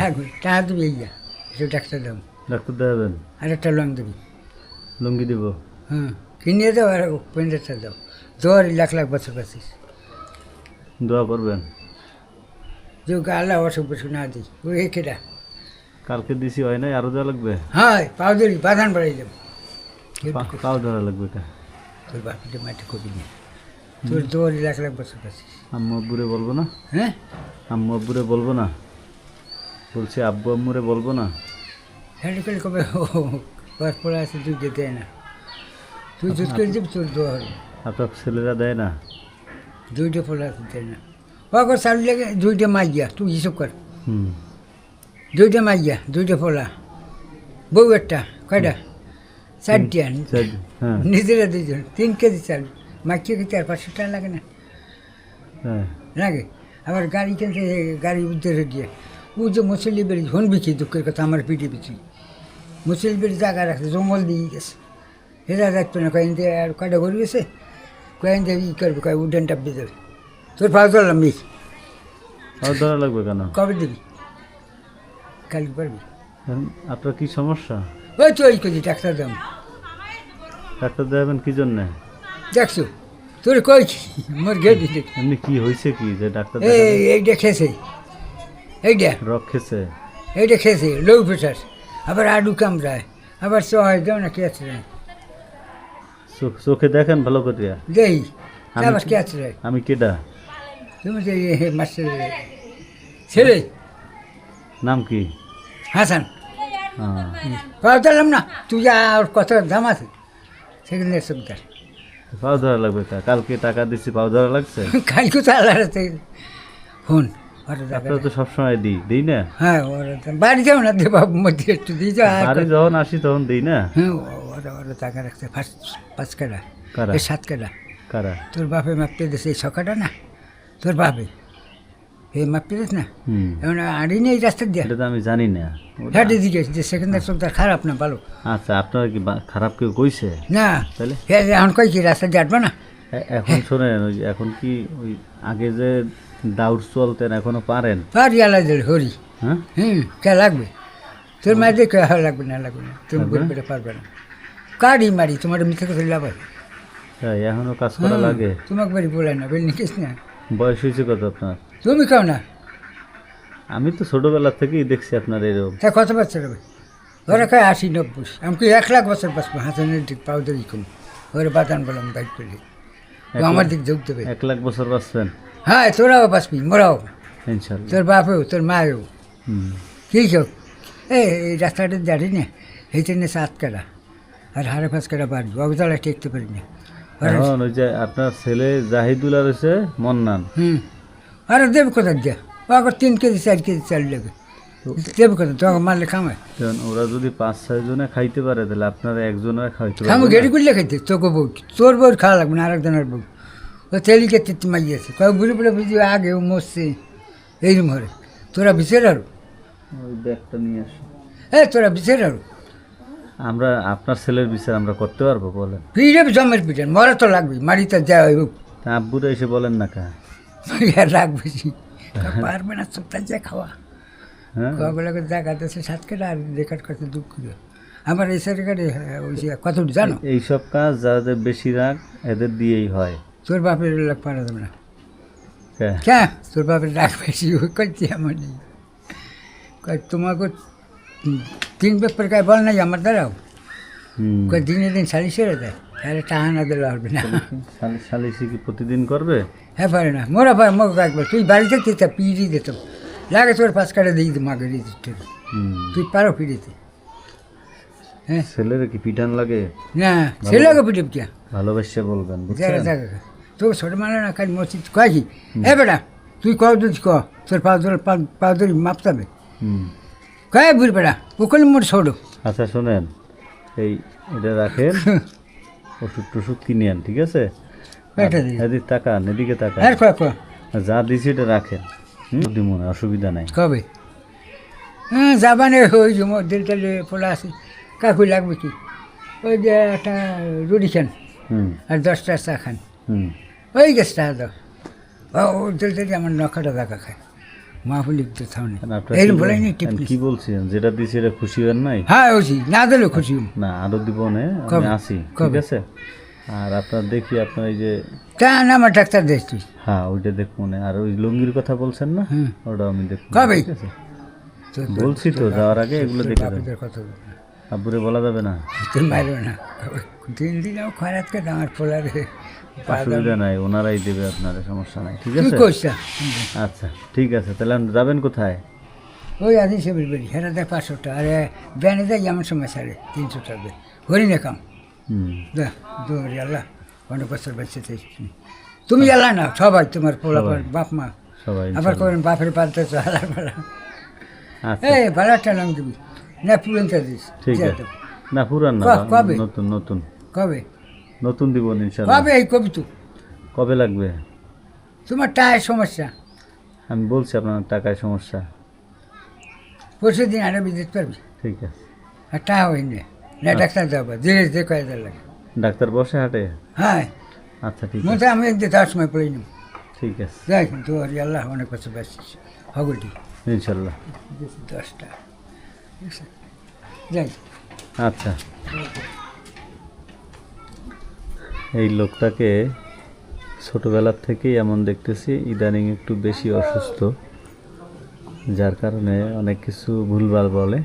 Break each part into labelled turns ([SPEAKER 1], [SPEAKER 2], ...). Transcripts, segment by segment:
[SPEAKER 1] রাখবি টাকা দিবি এই যা একটু ডাক্তার দাম।
[SPEAKER 2] ডাক্তার দেখাবেন
[SPEAKER 1] আর একটা লং দিবি।
[SPEAKER 2] লুঙ্গি দিব।
[SPEAKER 1] হ্যাঁ কিনিয়ে দাও আর পেন্ডেটটা দাও। দোয়ারি লাখ লাখ বছর পাচ্ছিস
[SPEAKER 2] দোয়া করবেন।
[SPEAKER 1] যে আল্লাহ অসুখ বসুখ না দিই ওই কেটা
[SPEAKER 2] কালকে দিছি হয় নাই? আরও দেওয়া লাগবে?
[SPEAKER 1] হ্যাঁ পাউদারি বাদান বাড়াই দেবো।
[SPEAKER 2] পাও ধরা লাগবে কা
[SPEAKER 1] তোর বাপিটা মাটি কবি নিয়ে তোর দোয়ারি লাখ লাখ বছর পাচ্ছিস
[SPEAKER 2] আম্মু আব্বুরে বলব না?
[SPEAKER 1] হ্যাঁ?
[SPEAKER 2] আম্মু আব্বুরে বলব না? বলছি আব্বু আম্মুরে বলব না?
[SPEAKER 1] হ্যান্ড করে কবে পাস পড়ে আছে তুই যেতে না। তুই দুধ করে দিবি তোর দোয়া হবে
[SPEAKER 2] আপনার ছেলেরা দেয় না।
[SPEAKER 1] দুইটা ফল আছে দেয় না। পাকর চালু লেগে দুইটা মাইয়া তুই হিসেব কর। দুইটা মাইয়া দুইটা ফলা। বউ একটা কয়টা? চারটিয়া
[SPEAKER 2] চার- হ্যাঁ।
[SPEAKER 1] নিজেরা দুইজন তিন কেজি চাল। মাইকে কি চার পাঁচশো টাকা লাগে না?
[SPEAKER 2] হ্যাঁ।
[SPEAKER 1] লাগে? আবার গাড়ি কিনতে গাড়ি উদ্ধারে দিয়ে ও যে বেরি হন বিকি দুঃখের কথা আমার পিঠে পিছি মুসলি বেরি জায়গা রাখছে জঙ্গল দিয়ে গেছে। এরা রাখবে না কয়েন দিয়ে আর কয়টা গরু গেছে? কয়েন দিয়ে ই করবে কয় উডেন টাপ দিয়ে দেবে। তোর পাও ধরলাম
[SPEAKER 2] পাও ধরা লাগবে কেন?
[SPEAKER 1] কবে দিবি? কালকে পারবি?
[SPEAKER 2] আপনার কি সমস্যা?
[SPEAKER 1] ওই তো ওই করি ডাক্তার দাম
[SPEAKER 2] ডাক্তার দেখাবেন কি জন্যে?
[SPEAKER 1] দেখছ তোর কই মোর গেট
[SPEAKER 2] এমনি কি হয়েছে কি যে ডাক্তার
[SPEAKER 1] এই? এইটা খেয়েছে। এইটা
[SPEAKER 2] রক খেছে
[SPEAKER 1] এইটা খেয়েছে লো প্রেশার আবার আডু কামড়ায় আবার সহায় দাও না রে?
[SPEAKER 2] চোখ- দেখেন ভালো করিয়া
[SPEAKER 1] দেই আবার রে?
[SPEAKER 2] আমি কেডা?
[SPEAKER 1] তুমি যে মাস্টার ছেলে।
[SPEAKER 2] নাম কি?
[SPEAKER 1] হাসান। পাওয়া দিলাম না তুই যা আর কত দাম আছে সেখানে সুবিধা
[SPEAKER 2] পাও ধরা লাগবে কালকে টাকা দিচ্ছি পাও ধরা লাগছে?
[SPEAKER 1] কালকে তো আল্লাহ দেখা
[SPEAKER 2] আপনারা তো সবসময় দিই দিই না?
[SPEAKER 1] হ্যাঁ ওরা বাড়ি যাও না দে বাবু মধ্যে একটু যাও আর
[SPEAKER 2] বাড়ি যখন আসি তখন দিই না?
[SPEAKER 1] হ্যাঁ ওরা ওরা টাকা রাখছে পাঁচ পাঁচ কাটা
[SPEAKER 2] কারা?
[SPEAKER 1] সাত কাটা
[SPEAKER 2] কারা?
[SPEAKER 1] তোর বাপে মাপতে দিছে এই ছকাটা না? তোর বাপে। এ মাপতে দিস না? এমন আড়ি নেই রাস্তা দিয়ে।
[SPEAKER 2] এটা তো আমি জানি না।
[SPEAKER 1] হ্যাঁ দিকে যে সেকেন্ডার চোখটা খারাপ না ভালো।
[SPEAKER 2] আচ্ছা আপনার কি খারাপ কেউ কইছে?
[SPEAKER 1] না।
[SPEAKER 2] তাহলে?
[SPEAKER 1] হ্যাঁ এখন কই কি রাস্তা দিয়ে আটবো না?
[SPEAKER 2] এখন শোনেন ওই এখন কি ওই আগে যে দাউর চলতেন এখনও পারেন?
[SPEAKER 1] পারি আলাদা হরি
[SPEAKER 2] হ্যাঁ?
[SPEAKER 1] হুম কে লাগবে? তোর দেখে হ্যাঁ লাগবে না লাগবে না। তুমি
[SPEAKER 2] না?
[SPEAKER 1] পারবে না। কারি মারি তোমার মিথ্যে কথা লাভ হয়।
[SPEAKER 2] তাই এখনও কাজ করা লাগে?
[SPEAKER 1] তোমাকে বাড়ি বলে না বলি নিকিস না।
[SPEAKER 2] বয়স হয়েছে কত আপনার?
[SPEAKER 1] তুমি খাও না।
[SPEAKER 2] আমি তো ছোটবেলা থেকেই দেখছি আপনার এরকম।
[SPEAKER 1] তা কত বছর হবে? ওরা খায় আশি নব্বই। আমাকে এক লাখ বছর বাঁচবো হাসানের দিক পাউদারি কম। ওরা বাদান বললাম বাইক করলে ও আমার দিক যোগ দেবে।
[SPEAKER 2] এক লাখ বছর বাঁচবেন?
[SPEAKER 1] হ্যাঁ তোরাও বাঁচবি মোরাও।
[SPEAKER 2] ইনশাল্লাহ।
[SPEAKER 1] তোর বাপেও তোর মায়েও।
[SPEAKER 2] হুম।
[SPEAKER 1] কী হোক এই এই রাস্তাটা দাঁড়ি না এইটা নিয়ে সাত কাটা আর হাড়ে পাঁচ কাটা বাড়বি অগদালা টেকতে পারি না
[SPEAKER 2] এখন ওই যে আপনার ছেলে জাহিদুল আর হচ্ছে মন্নান।
[SPEAKER 1] হুম। আরে দেবে কোথা দিয়া ওকে তিন কেজি চার কেজি চাল লাগে দেবে কোথা তোকে মারলে খামায়।
[SPEAKER 2] ওরা যদি পাঁচ ছয় জনে খাইতে পারে তাহলে আপনারা একজনের খাইতে
[SPEAKER 1] খামু
[SPEAKER 2] পারবেন
[SPEAKER 1] গেড়ি করলে খাইতে তোকে বউ তোর বউ খাওয়া লাগবে না আরেকজনের বউ। ও তেলিকে তিত্তি মাইয়াছে। কয় বুড়ি বুড়ে বুঝি আগে ও মরছে এইরকম হরে তোরা বিচার আরও।
[SPEAKER 2] ওই ব্যাগটা নিয়ে আসো।
[SPEAKER 1] তোরা বিচার আরও।
[SPEAKER 2] আমরা আপনার ছেলের বিচার আমরা করতে পারব বলেন।
[SPEAKER 1] পিড়ে জমের পিঠেন মরা তো লাগবে মারিতে যা হইব।
[SPEAKER 2] তা আব্বুরা এসে বলেন না কা।
[SPEAKER 1] আর রাখবে পারবে না সপ্তাহ যা খাওয়া।
[SPEAKER 2] হ্যাঁ।
[SPEAKER 1] খাওয়াগুলোকে দেখা যাচ্ছে সাত কেটে আর রেকর্ড করতে দুঃখ আমার এই যে কত জানো?
[SPEAKER 2] এইসব কাজ যাদের বেশি রাগ এদের দিয়েই হয়।
[SPEAKER 1] তোর বাপের লোক পারা যাবে না
[SPEAKER 2] হ্যাঁ
[SPEAKER 1] ক্যা তোর বাপের রাগ বেশি ওই করছি আমার নেই কয় তোমাকে তিন পেপার কায় বল নাই আমার দ্বারাও
[SPEAKER 2] হুম
[SPEAKER 1] কয় দিনে দিন সালি সেরে দেয় তাহলে টাহা না দিলে হবে না
[SPEAKER 2] শালি- শালিশি কি প্রতিদিন করবে
[SPEAKER 1] হ্যাঁ পারে না মোরা পারে মোক একবার তুই বাড়িতে দিতে পিড়ি দিত লাগে তোর পাঁচ কাটা দিয়ে দিত মাকে দিতে
[SPEAKER 2] হুম
[SPEAKER 1] তুই পারো পিড়িতে হ্যাঁ
[SPEAKER 2] ছেলের কি পিঠান লাগে
[SPEAKER 1] না ছেলেকে পিটিপ কে
[SPEAKER 2] ভালোবাসে বলবেন
[SPEAKER 1] জায়গা
[SPEAKER 2] বুঝছেন
[SPEAKER 1] জায়গা তো ছোট মানে না খালি মসজিদ কয় কি এ বেটা তুই কও তুই ক তোর পাও ধরে ধরে মাপতাবে
[SPEAKER 2] হুম।
[SPEAKER 1] কয় বুড়ি বেটা পুকুল মোট ছোটো
[SPEAKER 2] আচ্ছা শোনেন এই এটা রাখেন ওষুধ টষুধ কিনে আন ঠিক আছে। এদিক তাকান এদিকে তাকান। যা দিছি এটা রাখেন। মনে অসুবিধা নাই।
[SPEAKER 1] কবে? হ্যাঁ যাবানে ওই দিলটালে ফোলা আছে কাকু লাগবে কি? ওই যে একটা রুটি খান।
[SPEAKER 2] হুম।
[SPEAKER 1] আর দশটা চা খান। ওই গেছটা দাও ও দিলটা আমার নখাটা দেখা খায়। মাহফুলিক তো থামনি
[SPEAKER 2] কি
[SPEAKER 1] বলাই নি টিপলি
[SPEAKER 2] কি বলছেন? যেটা দিছি এটা খুশি হন নাই?
[SPEAKER 1] হ্যাঁ ওছি না দিলেও খুশি
[SPEAKER 2] না আরও দিব না আমি? আসি ঠিক আছে? আর আপনার দেখি আপনার এই যে
[SPEAKER 1] তা না আমার ডাক্তার তুই
[SPEAKER 2] হ্যাঁ ওইটা দেখব না আর ওই লুঙ্গির কথা বলছেন না। ওটা আমি দেখব।
[SPEAKER 1] কবে?
[SPEAKER 2] বলছি তো যাওয়ার আগে এগুলো দেখে। আব্বুরে বলা যাবে না।
[SPEAKER 1] তুই মারো না। দিন দিন খারাপ করে আমার পোলারে।
[SPEAKER 2] অসুবিধা নাই ওনারাই দেবে আপনার সমস্যা নাই ঠিক আছে? আচ্ছা ঠিক আছে তাহলে যাবেন কোথায়?
[SPEAKER 1] ওই আদি সে বলবি হেরা দেয় পাঁচশোটা আরে ব্যানে দেয় এমন সময় সাড়ে তিনশো টাকা হরি না কাম
[SPEAKER 2] হুম।
[SPEAKER 1] দা দৌড়ি আল্লাহ অনেক বছর বেঁচে তুমি এলা না সবাই তোমার পোলা বাপ মা।
[SPEAKER 2] সবাই
[SPEAKER 1] আবার। করেন বাপের পালতে তো হালার পালা
[SPEAKER 2] আচ্ছা।
[SPEAKER 1] এই ভাড়াটা নাম দিবি। না পুরনটা দিস।
[SPEAKER 2] ঠিক আছে। না পুরান না
[SPEAKER 1] কবে?
[SPEAKER 2] নতুন নতুন।
[SPEAKER 1] কবে?
[SPEAKER 2] নতুন দিব ইনশাল্লাহ
[SPEAKER 1] কবে এই কবি তো?
[SPEAKER 2] কবে লাগবে?
[SPEAKER 1] তোমার টায়ের সমস্যা।
[SPEAKER 2] আমি বলছি আপনার টাকায় সমস্যা।
[SPEAKER 1] পরশু দিন আরে দিতে পারবি?
[SPEAKER 2] ঠিক আছে।
[SPEAKER 1] আর টাকা হয়নি। না ডাক্তার যাব ধীরে ধীরে কয়ে দেওয়ার লাগে।
[SPEAKER 2] ডাক্তার বসে হাটে?
[SPEAKER 1] হ্যাঁ।
[SPEAKER 2] আচ্ছা ঠিক আছে।
[SPEAKER 1] আমি একদিন তার সময় পড়ে নিব।
[SPEAKER 2] ঠিক আছে।
[SPEAKER 1] যাই তোর আল্লাহ অনেক বছর বেঁচেছিস হগলটি
[SPEAKER 2] ইনশাল্লাহ
[SPEAKER 1] দশটা। যাই।
[SPEAKER 2] আচ্ছা। এই লোকটাকে ছোটবেলার থেকেই এমন দেখতেছি, ইদানিং একটু বেশি অসুস্থ, যার কারণে অনেক কিছু ভুলভাল বলে।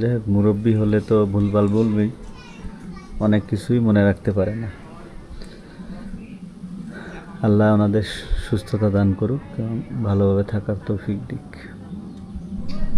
[SPEAKER 2] যাই হোক, মুরব্বী হলে তো ভুলভাল বলবেই, অনেক কিছুই মনে রাখতে পারে না। আল্লাহ ওনাদের সুস্থতা দান করুক ভালোভাবে থাকার তৌফিক দিক।